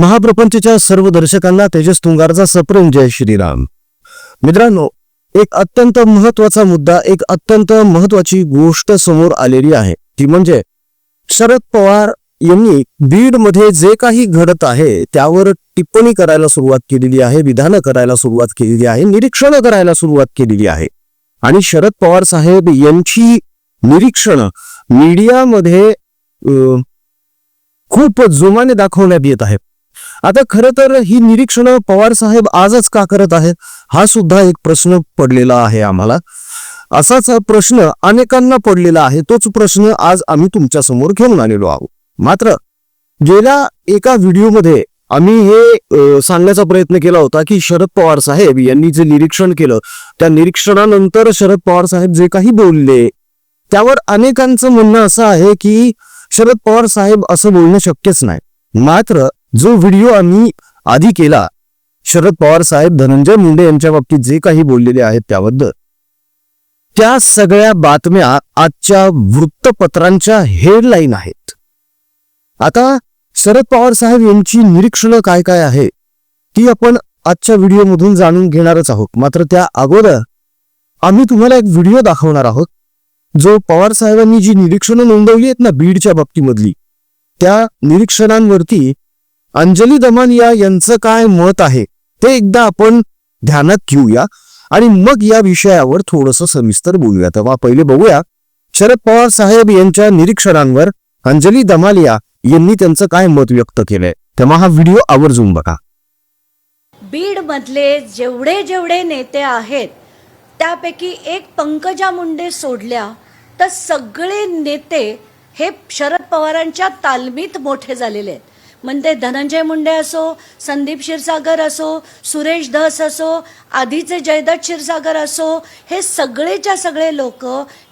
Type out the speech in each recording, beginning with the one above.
महाप्रपंचच्या सर्व दर्शकांना तेजस तुंगारचा सप्रेम जय श्रीराम. मित्रांनो एक अत्यंत महत्त्वाचा मुद्दा एक अत्यंत महत्वाची गोष्ट समोर आलेली आहे. ती म्हणजे शरद पवार यांनी बीडमध्ये जे काही घडत आहे त्यावर टिप्पणी करायला सुरुवात केलेली आहे विधानं करायला सुरुवात केलेली आहे निरीक्षणं करायला सुरुवात केलेली आहे. आणि शरद पवार साहेब यांची निरीक्षणं मीडियामध्ये खूप जोमाने दाखवण्यात येत आहेत. आता खरं तर ही निरीक्षणं पवार साहेब आजच का करत आहेत हा सुद्धा एक प्रश्न पडलेला आहे आम्हाला. असाच प्रश्न अनेकांना पडलेला आहे तोच प्रश्न आज आम्ही तुमच्यासमोर घेऊन आलेलो आहोत. मात्र गेल्या एका व्हिडिओमध्ये आम्ही हे सांगण्याचा प्रयत्न केला होता की शरद पवार साहेब यांनी जे निरीक्षण केलं त्या निरीक्षणानंतर शरद पवार साहेब जे काही बोलले त्यावर अनेकांचं म्हणणं असं आहे की शरद पवार साहेब असं बोलणं शक्यच नाही. मात्र जो व्हिडिओ आम्ही आधी केला शरद पवार साहेब धनंजय मुंडे यांच्या बाबतीत जे काही बोललेले आहेत त्याबद्दल. त्या सगळ्या बातम्या आजच्या वृत्तपत्रांच्या हेडलाईन आहेत. आता शरद पवार साहेब यांची निरीक्षणं काय काय आहे ती आपण आजच्या व्हिडिओमधून जाणून घेणारच आहोत. मात्र त्या अगोदर आम्ही तुम्हाला एक व्हिडिओ दाखवणार आहोत जो पवार साहेबांनी जी निरीक्षणं नोंदवली आहेत ना बीडच्या बाबतीमधली त्या निरीक्षणांवरती अंजली दमानिया यांचं काय मत आहे ते एकदा आपण ध्यानात घेऊया आणि मग या विषयावर थोडस सविस्तर बोलूया तेव्हा पहिले बघूया शरद पवार साहेब यांच्या निरीक्षणांवर अंजली दमालिया यांनी त्यांचं काय मत व्यक्त केलंय. तेव्हा हा व्हिडिओ आवर्जून बघा. बीड मधले जेवढे जेवढे नेते आहेत त्यापैकी एक पंकजा मुंडे सोडल्या तर सगळे नेते हे शरद पवारांच्या तालमीत मोठे झालेले आहेत. म्हणजे धनंजय मुंडे असो संदीप क्षीरसागर असो सुरेश धस असो आधीचे जयदत्त क्षीरसागर असो हे सगळेच्या सगळे लोक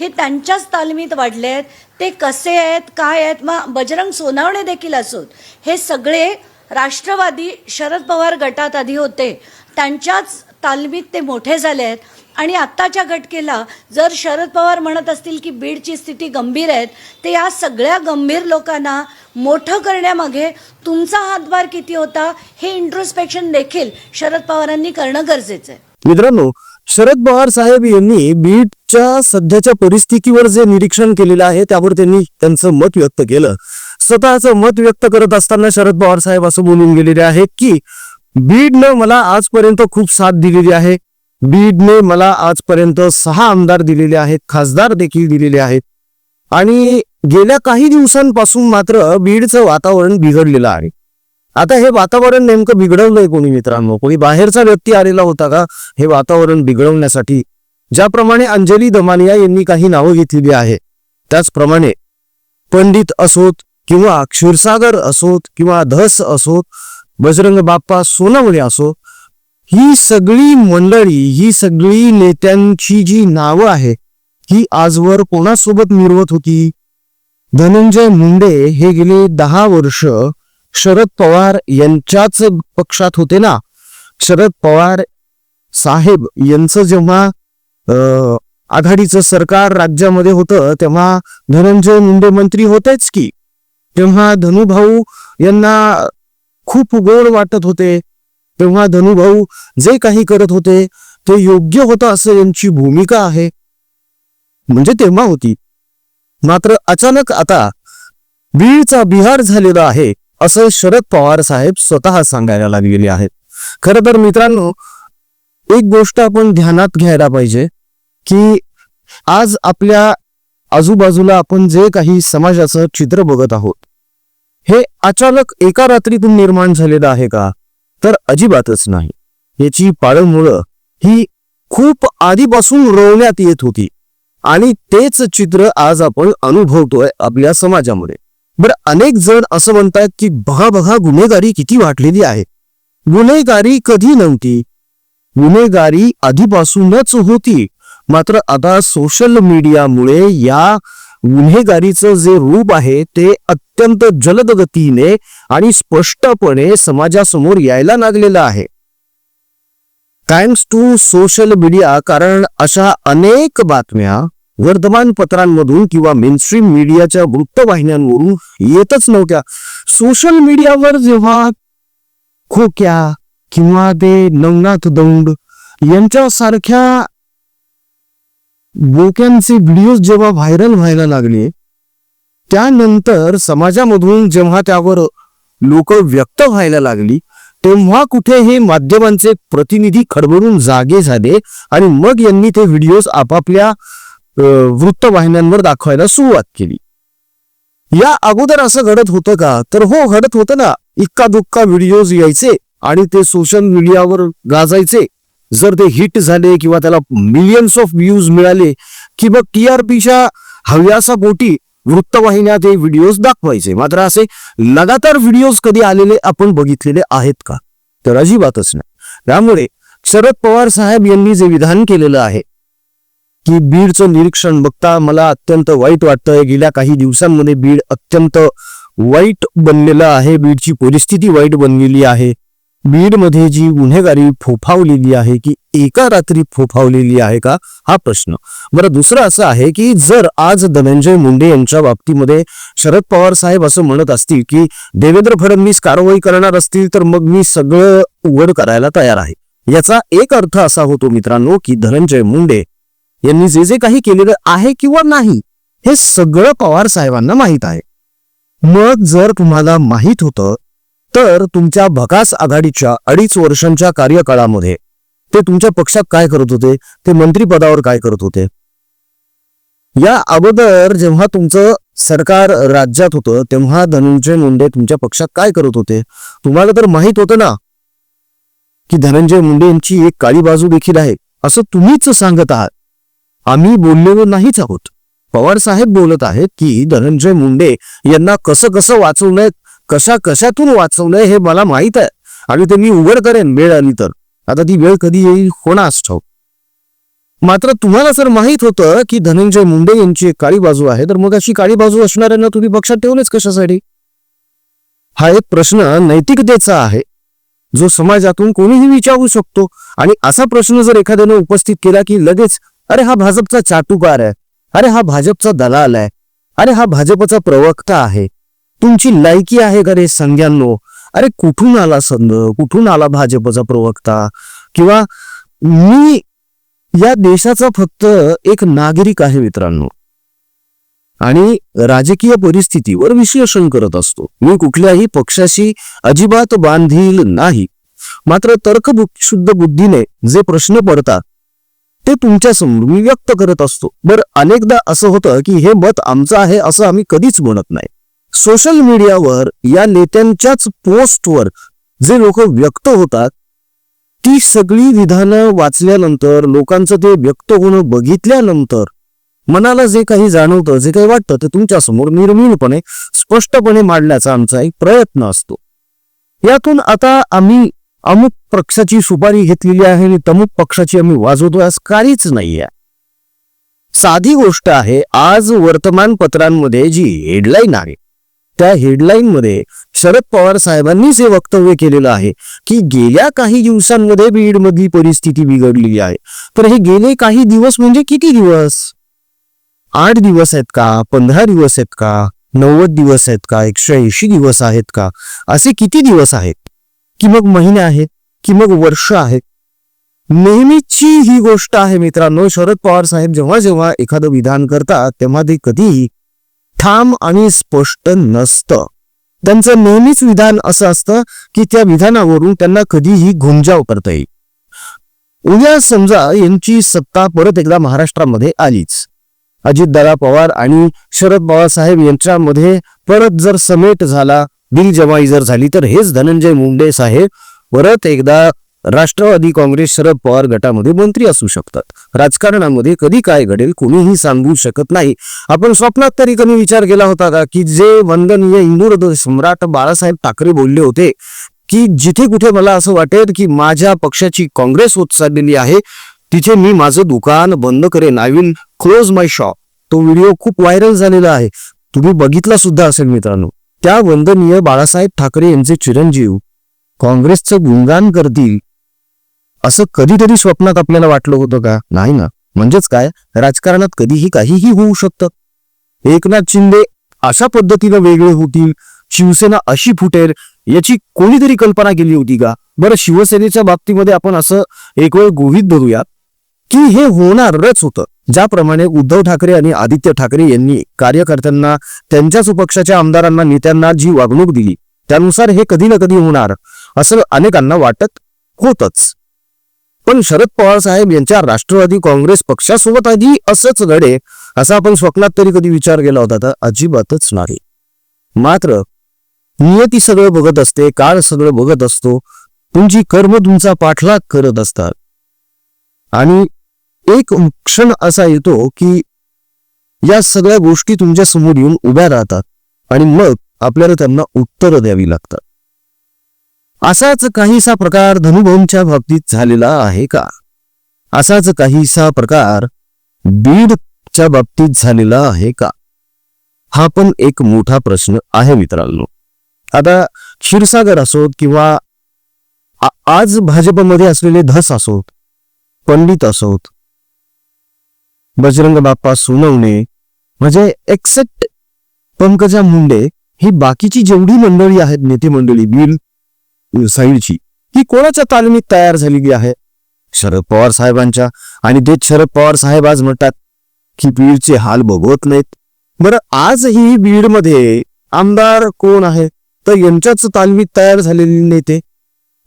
हे त्यांच्याच तालमीत वाढले आहेत ते कसे आहेत काय आहेत मग बजरंग सोनावणे देखील असोत. हे सगळे राष्ट्रवादी शरद पवार गटात आधी होते. त्यांच्याच तालमीत ते मोठे झाले आहेत आणि आत्ताच्या घटकेला जर शरद पवार म्हणत असतील की बीडची स्थिती गंभीर आहे तर या सगळ्या गंभीर लोकांना मोठं करण्यामागे तुमचा हातभार किती होता हे इंट्रोस्पेक्शन देखील शरद पवारांनी करणं गरजेचं आहे. मित्रांनो शरद पवार साहेब यांनी बीडच्या सध्याच्या परिस्थितीवर जे निरीक्षण केलेलं आहे त्यावर त्यांनी त्यांचं मत व्यक्त केलं. स्वतःचं मत व्यक्त करत असताना शरद पवार साहेब असं बोलून गेलेले आहेत की बीडनं मला आजपर्यंत खूप साथ दिलेली आहे. बीडने मला आजपर्यंत सहा आमदार दिलेले आहेत खासदार देखील दिलेले आहेत. आणि गेल्या काही दिवसांपासून मात्र बीडचं वातावरण बिघडलेलं आहे. आता हे वातावरण नेमकं बिघडवलंय कोणी मित्रांनो? कोणी बाहेरचा व्यक्ती आलेला होता का? हे वातावरण बिघडवण्यासाठी. ज्याप्रमाणे अंजली दमानिया यांनी काही नावं घेतलेली आहे त्याचप्रमाणे पंडित असोत किंवा क्षीरसागर असोत किंवा धस असोत बजरंग बाप्पा सोनावणे असो ही सगळी मंडळी ही सगळी नेत्यांची जी नावं आहे ही आजवर कोणासोबत मिरवत होती? धनंजय मुंडे हे गेले दहा वर्ष शरद पवार यांच्याच पक्षात होते ना? शरद पवार साहेब यांचं जेव्हा आघाडीचं सरकार राज्यामध्ये होतं तेव्हा धनंजय मुंडे मंत्री होतेच की? तेव्हा धनुभाऊ यांना खूप गोड वाटत होते. तेव्हा धनुभाऊ जे काही करत होते ते योग्य होतं असं यांची भूमिका आहे. म्हणजे तेव्हा होती. मात्र अचानक आता बीडचा बिहार झालेला आहे असं शरद पवार साहेब स्वतः सांगायला लागलेले आहेत. खर तर मित्रांनो एक गोष्ट आपण ध्यानात घ्यायला पाहिजे की आज आपल्या आजूबाजूला आपण जे काही समाजाचं चित्र बघत आहोत हे अचानक एका रात्रीतून निर्माण झालेलं आहे का? तर अजिबातच नाही. याची पाळंमुळं ही खूप आधीपासून रोवण्यात येत होती. आणि तेच चित्र आज आपण अनुभवतोय आपल्या समाजामध्ये बरं अनेक जण असं म्हणतात की बघा बघा गुन्हेगारी किती वाढलेली आहे. गुन्हेगारी कधी नव्हती. गुन्हेगारी आधीपासूनच होती. मात्र आता सोशल मीडियामुळे या गुन्हेगारीचं जे रूप आहे ते अत्यंत जलद गतीने आणि स्पष्टपणे समाजासमोर यायला लागलेलं आहे. थँक्स टू सोशल मीडिया कारण अशा अनेक बातम्या वर्तमानपत्रांमधून किंवा मेनस्ट्रीम मीडियाच्या वृत्तवाहिन्यांवरून येतच नव्हत्या. सोशल मीडियावर जेव्हा खोक्या किंवा ते नवनाथ दौंड यांच्यासारख्या बोक्यांचे व्हिडिओज जेव्हा व्हायरल व्हायला लागले त्यानंतर समाजामधून जेव्हा त्यावर लोक व्यक्त व्हायला लागली तेव्हा कुठे हे माध्यमांचे प्रतिनिधी खडबडून जागे झाले आणि मग यांनी ते व्हिडिओज आपापल्या वृत्तवाहिन्यांवर दाखवायला सुरुवात केली. या अगोदर असं घडत होतं का? तर हो घडत होतं ना. इक्का दुक्का व्हिडिओज यायचे आणि ते सोशल मीडियावर गाजायचे. जर ते हिट झाले किंवा त्याला मिलियन्स ऑफ व्ह्यूज मिळाले की मग पीच्या हव्यासा पोटी वृत्तवाहिन्या ते व्हिडिओज दाखवायचे. मात्र असे लगातार व्हिडिओज कधी आलेले आपण बघितलेले आहेत का? तर अजिबातच नाही. त्यामुळे शरद पवार साहेब यांनी जे विधान केलेलं आहे की बीडचं निरीक्षण बघता मला अत्यंत वाईट वाटतंय. गेल्या काही दिवसांमध्ये बीड अत्यंत वाईट बनलेलं आहे. बीडची परिस्थिती वाईट बनलेली आहे. बीडमध्ये जी गुन्हेगारी फोफावलेली आहे की एका रात्री फोफावलेली आहे का? हा प्रश्न. बरं दुसरं असं आहे की जर आज धनंजय मुंडे यांच्या बाबतीमध्ये शरद पवार साहेब असं म्हणत असतील की देवेंद्र फडणवीस कारवाई करणार असतील तर मग मी सगळं उघड करायला तयार आहे. याचा एक अर्थ असा होतो मित्रांनो की धनंजय मुंडे यांनी जे जे काही केलेलं आहे किंवा नाही हे सगळं पवार साहेबांना माहीत आहे. मग जर तुम्हाला माहीत होतं तर तुमच्या भकास आघाडीच्या अडीच वर्षांच्या कार्यकाळामध्ये ते तुमच्या पक्षात काय करत होते? ते मंत्रीपदावर काय करत होते? या अगोदर जेव्हा तुमचं सरकार राज्यात होतं तेव्हा धनंजय मुंडे तुमच्या पक्षात काय करत होते? तुम्हाला तर माहीत होतं ना की धनंजय मुंडे यांची एक काळी बाजू देखील आहे. असं तुम्हीच सांगत आहात. आम्ही बोललेलो नाहीच आहोत. पवार साहेब बोलत आहेत की धनंजय मुंडे यांना कसं कसं वाचवलंय कशा कशातून वाचवलंय हे मला माहीत आहे. आणि ते मी उघड करेन वेळ आली तर. आता ती वेळ कधी येईल कोणास ठाऊक. मात्र तुम्हाला जर माहीत होतं की धनंजय मुंडे यांची एक काळी बाजू आहे तर मग अशी काळी बाजू असणाऱ्यांना तुम्ही पक्षात ठेवलेच कशासाठी? हा एक प्रश्न नैतिकतेचा आहे जो समाजातून कोणीही विचारू शकतो. आणि असा प्रश्न जर एखाद्याने उपस्थित केला की लगेच अरे हा भाजपचा चाटुकार आहे. अरे हा भाजपचा दलाल आहे. अरे हा भाजपचा प्रवक्ता आहे. तुमची लायकी आहे का रे संज्ञांनो? अरे कुठून आला संघ कुठून आला भाजपचा प्रवक्ता? किंवा मी या देशाचा फक्त एक नागरिक आहे मित्रांनो. आणि राजकीय परिस्थितीवर विश्लेषण करत असतो. मी कुठल्याही पक्षाशी अजिबात बांधील नाही. मात्र तर्कशुद्ध बुद्धीने जे प्रश्न पडतात ते तुमच्यासमोर मी व्यक्त करत असतो. बरं अनेकदा असं होतं की हे मत आमचं आहे असं आम्ही कधीच म्हणत नाही. सोशल मीडियावर या नेत्यांच्याच पोस्टवर जे लोक व्यक्त होतात ती सगळी विधानं वाचल्यानंतर लोकांचं ते व्यक्त होणं बघितल्यानंतर मनाला जे काही जाणवतं जे काही वाटतं ते तुमच्यासमोर निर्मिळपणे स्पष्टपणे मांडण्याचा आमचा एक प्रयत्न असतो. यातून आता आम्ही अमुक पक्षाची सुपारी घेतलेली आहे आणि तमुक पक्षाची आम्ही वाजवतोय असं काहीच नाहीये. साधी गोष्ट आहे आज वर्तमानपत्रांमध्ये जी हेडलाईन आहे त्या हेडलाईन मध्ये शरद पवार साहेबांनी जे वक्तव्य केलेलं आहे की गेल्या काही दिवसांमध्ये बीड मधली परिस्थिती बिघडलेली आहे. तर हे गेले काही दिवस म्हणजे किती दिवस? आठ दिवस आहेत का? पंधरा दिवस आहेत का? नव्वद दिवस आहेत का? एकशे ऐंशी दिवस आहेत का? असे किती दिवस आहेत? की मग महिने आहेत? की मग वर्ष आहेत? नेहमीची ही गोष्ट आहे मित्रांनो. शरद पवार साहेब जेव्हा जेव्हा एखादं विधान करतात तेव्हा ते कधीही ठाम आणि स्पष्ट नसतं. त्यांचं नेहमीच विधान असं असतं की त्या विधानावरून त्यांना कधीही घुमजाव करता येईल. उद्या समजा यांची सत्ता परत एकदा महाराष्ट्रामध्ये आलीच. अजितदादा पवार आणि शरद पवार साहेब यांच्यामध्ये परत जर समेट झाला दिलजमाई जर झाली तर हेच धनंजय मुंडे साहेब परत एकदा राष्ट्रवादी काँग्रेस शरद पवार गटामध्ये मंत्री असू शकतात. राजकारणामध्ये कधी काय घडेल कोणीही सांगू शकत नाही. आपण स्वप्नात तरी कमी विचार केला होता का की जे वंदनीय इंदूर सम्राट बाळासाहेब ठाकरे बोलले होते की जिथे कुठे मला असं वाटेल की माझ्या पक्षाची काँग्रेस होत चाललेली आहे तिथे मी माझं दुकान बंद करेन. I will close my shop तो व्हिडिओ खूप व्हायरल झालेला आहे. तुम्ही बघितला सुद्धा असेल मित्रांनो. त्या वंदनीय बाळासाहेब ठाकरे यांचे चिरंजीव काँग्रेसचं गुणगान करतील असं कधीतरी स्वप्नात आपल्याला वाटलं होतं का? नाही ना. म्हणजेच काय? राजकारणात कधीही काहीही होऊ शकतं. एकनाथ शिंदे अशा पद्धतीनं वेगळे होतील? शिवसेना अशी फुटेल? याची कोणीतरी कल्पना केली होती का? बरं शिवसेनेच्या बाबतीमध्ये आपण असं एक वेळ गृहीत धरूया की हे होणारच होतं. ज्याप्रमाणे उद्धव ठाकरे आणि आदित्य ठाकरे यांनी कार्यकर्त्यांना त्यांच्याच पक्षाच्या आमदारांना नेत्यांना जी वागणूक दिली त्यानुसार हे कधी ना कधी होणार असं अनेकांना वाटत होतच. पण शरद पवार साहेब यांच्या राष्ट्रवादी काँग्रेस पक्षासोबत आधी असंच घडे असा आपण स्वप्नात तरी कधी विचार केला होता तर अजिबातच नाही. मात्र नियती सगळं बघत असते काळ सगळं बघत असतो तुमची कर्म तुमचा पाठलाग करत असतात. आणि एक क्षण असा येतो की या सगळ्या गोष्टी तुमच्यासमोर येऊन उभ्या राहतात आणि मग आपल्याला त्यांना उत्तरं द्यावी लागतात. असाच काहीसा प्रकार धनुभाऊंच्या बाबतीत झालेला आहे का? असाच काहीसा प्रकार बीडच्या बाबतीत झालेला आहे का? हा पण एक मोठा प्रश्न आहे मित्रांनो. आता क्षीरसागर असोत किंवा आज भाजपमध्ये असलेले धस असोत पंडित असोत बजरंग बाप्पा सोनवणे म्हणजे एक्सेप्ट पंकजा मुंडे ही बाकीची जेवढी मंडळी आहेत नेते मंडळी बीड साईडची. ही कोणाच्या तालमीत तयार झालेली आहे? शरद पवार साहेबांच्या. आणि ते शरद पवार साहेब आज म्हणतात की बीडचे हाल बघवत नाहीत. बरं आजही बीडमध्ये आमदार कोण आहे? तर यांच्याच तालमीत तयार झालेले नेते.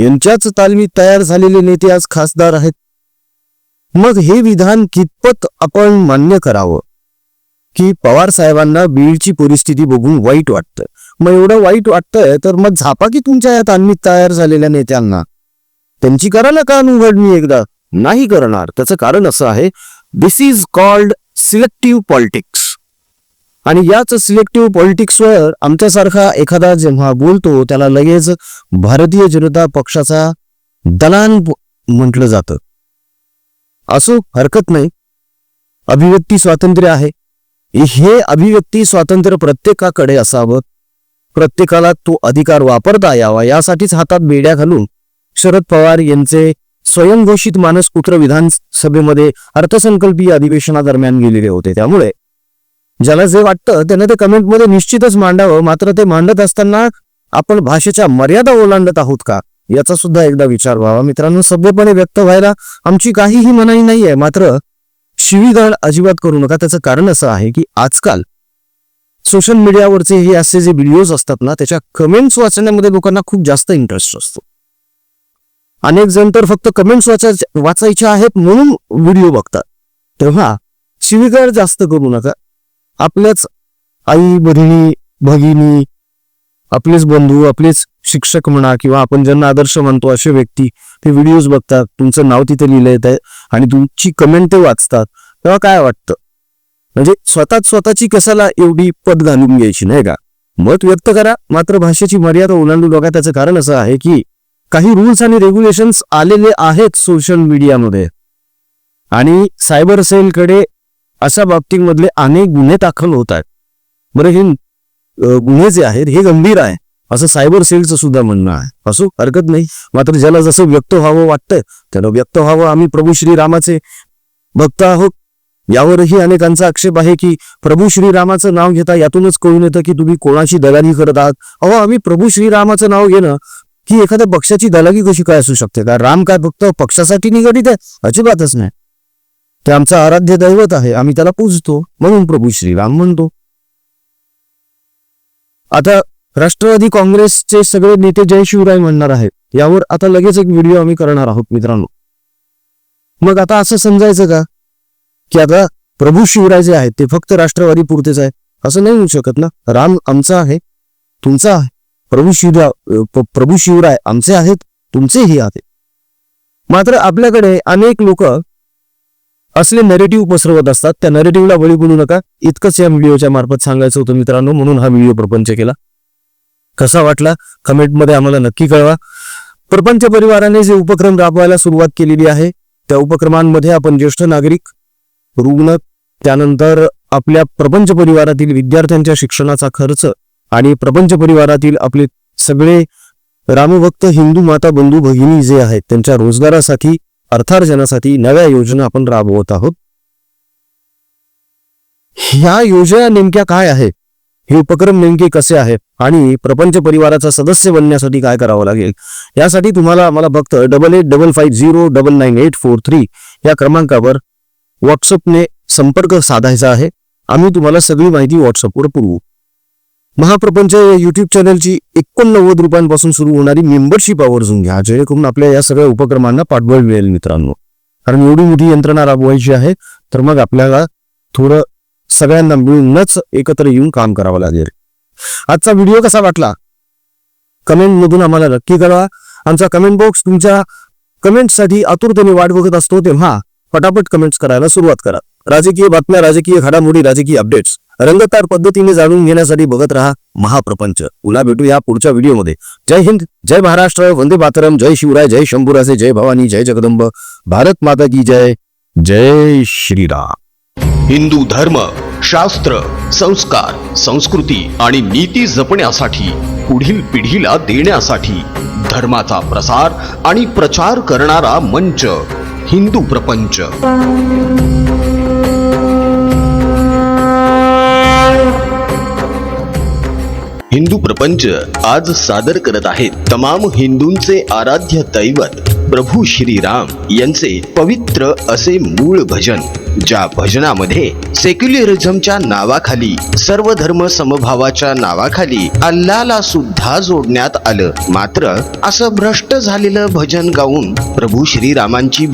यांच्याच तालमीत तयार झालेले नेते आज खासदार आहेत. मग हे विधान कितपत आपण मान्य करावं? की पवार साहेबांना बीडची परिस्थिती बघून वाईट वाटतं. मग एवढं वाईट वाटतंय तर मग झापा की तुमच्या या तालमीत तयार झालेल्या नेत्यांना? त्यांची करायला का उघडणी एकदा? नाही करणार. त्याचं कारण असं आहे this is called selective politics आणि याच सिलेक्टिव्ह पॉलिटिक्सवर आमच्यासारखा एखादा जेव्हा बोलतो त्याला लगेच भारतीय जनता पक्षाचा दलान म्हटलं जातं. असो हरकत नाही. अभिव्यक्ती स्वातंत्र्य आहे. हे अभिव्यक्ती स्वातंत्र्य प्रत्येकाकडे असावं. प्रत्येकाला तो अधिकार वापरता यावा. यासाठीच हातात बेड्या घालून शरद पवार यांचे स्वयंघोषित मानसपुत्र विधानसभेमध्ये अर्थसंकल्पीय अधिवेशनादरम्यान गेलेले होते. त्यामुळे ज्याला जे वाटतं त्यानं ते कमेंटमध्ये निश्चितच मांडावं. मात्र ते मांडत असताना आपण भाषेच्या मर्यादा ओलांडत आहोत का? याचा सुद्धा एकदा विचार व्हावा. मित्रांनो सभ्यपणे व्यक्त व्हायला आमची काहीही मनाई नाहीये. मात्र शिवीगाळ अजिबात करू नका. त्याचं कारण असं आहे की आजकाल सोशल मीडियावरचे हे असे जे व्हिडिओज असतात ना त्याच्या कमेंट्स वाचण्यामध्ये लोकांना खूप जास्त इंटरेस्ट असतो. अनेक जण तर फक्त कमेंट्स वाचा वाचायच्या आहेत म्हणून व्हिडिओ बघतात. तेव्हा शिवीगाळ जास्त करू नका. आपल्याच आई बहिणी भगिनी आपलेच बंधू आपलेच शिक्षक म्हणा किंवा आपण ज्यांना आदर्श मानतो असे व्यक्ती ते व्हिडिओज बघतात तुमचं नाव तिथे लिहिलं येत आहे आणि तुमची कमेंट ते वाचतात तेव्हा काय वाटतं? म्हणजे स्वतःच स्वतःची कशाला एवढी पद घालून घ्यायची नाही का? मत व्यक्त करा मात्र भाषेची मर्यादा ओलांडू नका. त्याचं कारण असं आहे की काही रूल्स आणि रेग्युलेशन्स आलेले आहेत सोशल मीडियामध्ये आणि सायबर सेलकडे अशा बाबतींमधले अनेक गुन्हे दाखल होत आहेत. बरं हे गुन्हे जे आहेत हे गंभीर आहे असं सायबर सेलचं सुद्धा म्हणणं आहे. असो हरकत नाही. मात्र ज्याला जसं व्यक्त व्हावं वाटतंय त्यानं व्यक्त व्हावं. आम्ही प्रभू श्रीरामाचे भक्त आहोत. यावरही अनेकांचा आक्षेप आहे की प्रभू श्रीरामाचं नाव घेता यातूनच कळून येतं की तुम्ही कोणाची दलाली करत आहात. अहो आम्ही प्रभू श्रीरामाचं नाव घेणं की एखाद्या पक्षाची दलाली कशी काय असू शकते? का राम काय फक्त पक्षासाठी निगडीत आहे? अजिबातच नाही. ते आमचं आराध्य दैवत आहे. आम्ही त्याला पूजतो. म्हणून प्रभू श्रीराम म्हणतो. आता राष्ट्रवादी काँग्रेसचे सगळे नेते जय शिवराय म्हणणार आहेत. यावर आता लगेच एक व्हिडिओ आम्ही करणार आहोत मित्रांनो. मग आता असं समजायचं का? की आता प्रभू शिवराय जे आहेत ते फक्त राष्ट्रवादी पुरतेच आहे असं नाही होऊ शकत ना? राम आमचा आहे तुमचा आहे. प्रभू शिवराय प्रभू शिवराय आमचे आहेत तुमचेही आहेत. मात्र आपल्याकडे अनेक लोक असले नेरेटिव्ह पसरवत असतात. त्या नेरेटिव्हला बळी बोलू नका. इतकंच या व्हिडिओच्या मार्फत सांगायचं होतं मित्रांनो म्हणून हा व्हिडिओ प्रपंच केला. कसा वाटला? कमेंटमध्ये आम्हाला नक्की कळवा. प्रपंच परिवाराने जे उपक्रम राबवायला सुरुवात केलेली आहे त्या उपक्रमांमध्ये आपण ज्येष्ठ नागरिक रुग्ण त्यानंतर आपल्या प्रपंच परिवारातील विद्यार्थ्यांच्या शिक्षणाचा खर्च आणि प्रपंच परिवारातील आपले सगळे रामभक्त हिंदू माता बंधू भगिनी जे आहेत त्यांच्या रोजगारासाठी अर्थार्जनासाठी नव्या योजना आपण राबवत आहोत. ह्या योजना नेमक्या काय आहेत? हे उपक्रम नेमके कसे आहे आणि प्रपंच परिवाराचा सदस्य बनण्यासाठी काय करावं लागेल? यासाठी तुम्हाला आम्हाला फक्त double eight double five zero double nine eight four three या क्रमांकावर व्हॉट्सअपने संपर्क साधायचा आहे. आम्ही तुम्हाला सगळी माहिती व्हॉट्सअपवर पुरवू. महाप्रपंच या युट्यूब चॅनलची एकोणनव्वद रुपयांपासून सुरू होणारी मेंबरशिप आवर्जून घ्या जेणेकरून आपल्या या सगळ्या उपक्रमांना पाठबळ मिळेल मित्रांनो. कारण एवढी मोठी यंत्रणा राबवायची आहे तर मग आपल्याला थोडं सगळ्यांना मिळूनच एकत्र येऊन काम करावं लागेल. आजचा व्हिडिओ कसा वाटला? कमेंट मधून आम्हाला नक्की कळवा. आमचा कमेंट बॉक्स तुमच्या कमेंटसाठी आतुरतेने वाट बघत असतो तेव्हा पटापट कमेंट्स करायला सुरुवात करा. राजकीय बातम्या राजकीय घडामोडी राजकीय अपडेट्स रंगतार पद्धतीने जाणून घेण्यासाठी बघत राहा महाप्रपंच. पुन्हा भेटू या पुढच्या व्हिडिओमध्ये जय हिंद जय महाराष्ट्र वंदे मातरम जय शिवराय जय शंभूराजे जय भवानी जय जगदंब. भारत माता की जय जय श्रीराम. हिंदू धर्म शास्त्र संस्कार संस्कृती आणि नीती जपण्यासाठी पुढील पिढीला देण्यासाठी धर्माचा प्रसार आणि प्रचार करणारा मंच हिंदू प्रपंच. हिंदू प्रपंच आज सादर करत आहेत तमाम हिंदूंचे आराध्य दैवत प्रभू श्रीराम यांचे पवित्र असे मूळ भजन ज्या भजनामध्ये सेक्युलरिझमच्या नावाखाली सर्व धर्म समभावाच्या नावाखाली अल्लाला सुद्धा जोडण्यात आलं. मात्र असं भ्रष्ट झालेलं भजन गाऊन प्रभू श्रीरामांची